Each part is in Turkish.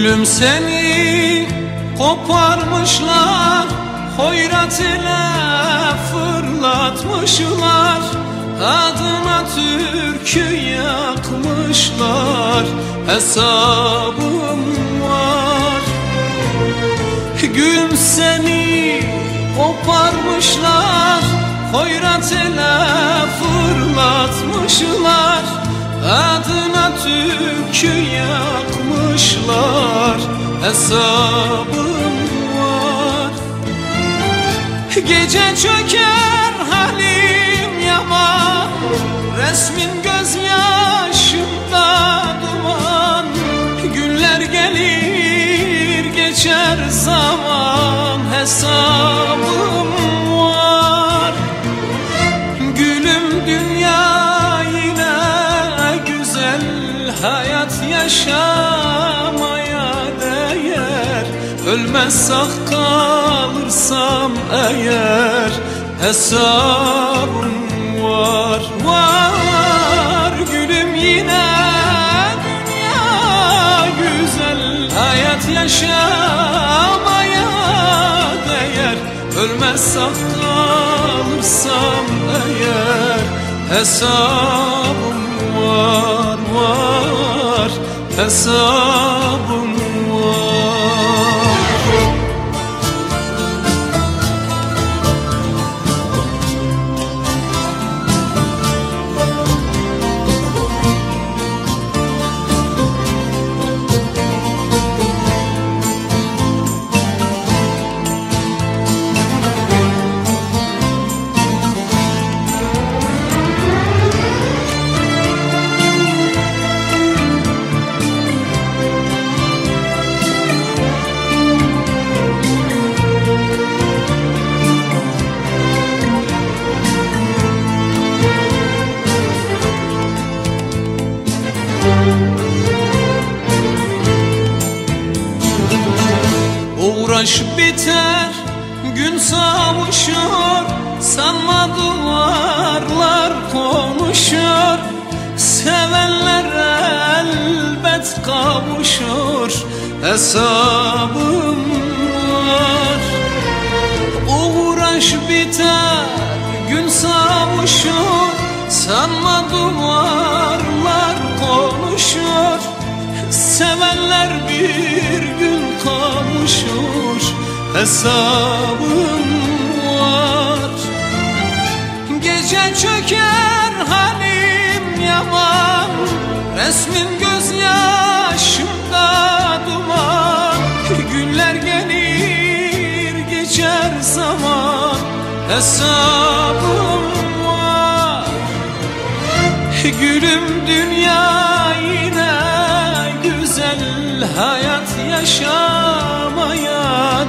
Gülüm seni koparmışlar Hoyrat ile fırlatmışlar. Adına türkü yakmışlar Hesabım var. Gülüm seni koparmışlar Hoyrat ile fırlatmışlar. Adına türkü yakmışlar Hesabım var. Gece çöker halim yaman Resmin gözyaşımda duman. Günler gelir geçer zaman Hesabım var. Gülüm dünya yine güzel Hayat yaşamaya değer Ölmezsek kalırsam eğer Hesabım var, var Gülüm yine dünya güzel. Hayat yaşamaya değer. Ölmezsek kalırsam eğer Hesabım var, var Hesabım Uğraş biter gün savuşur Sanma duvarlar konuşur. Sevenler elbet kavuşur Hesabım var. Uğraş biter gün savuşur Sanma duvarlar Hesabım var. Gece çöker halim yaman Resmin gözyaşımda duman. Günler gelir geçer zaman Hesabım var. Gülüm dünya Hayat yaşamaya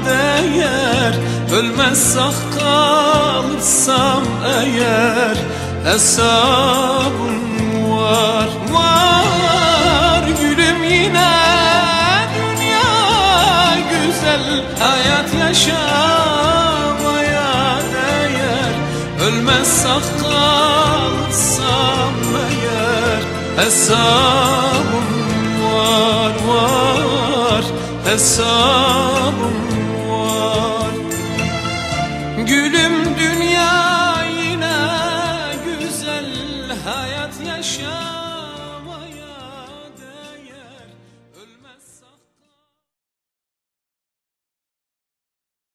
değer. Ölmezsek kalırsam eğer Hesabım var, var Gülüm yine dünya güzel Hayat yaşamaya değer. Ölmezsek kalırsam eğer Hesabım var var hesabım var. Gülüm dünya yine güzel hayat yaşa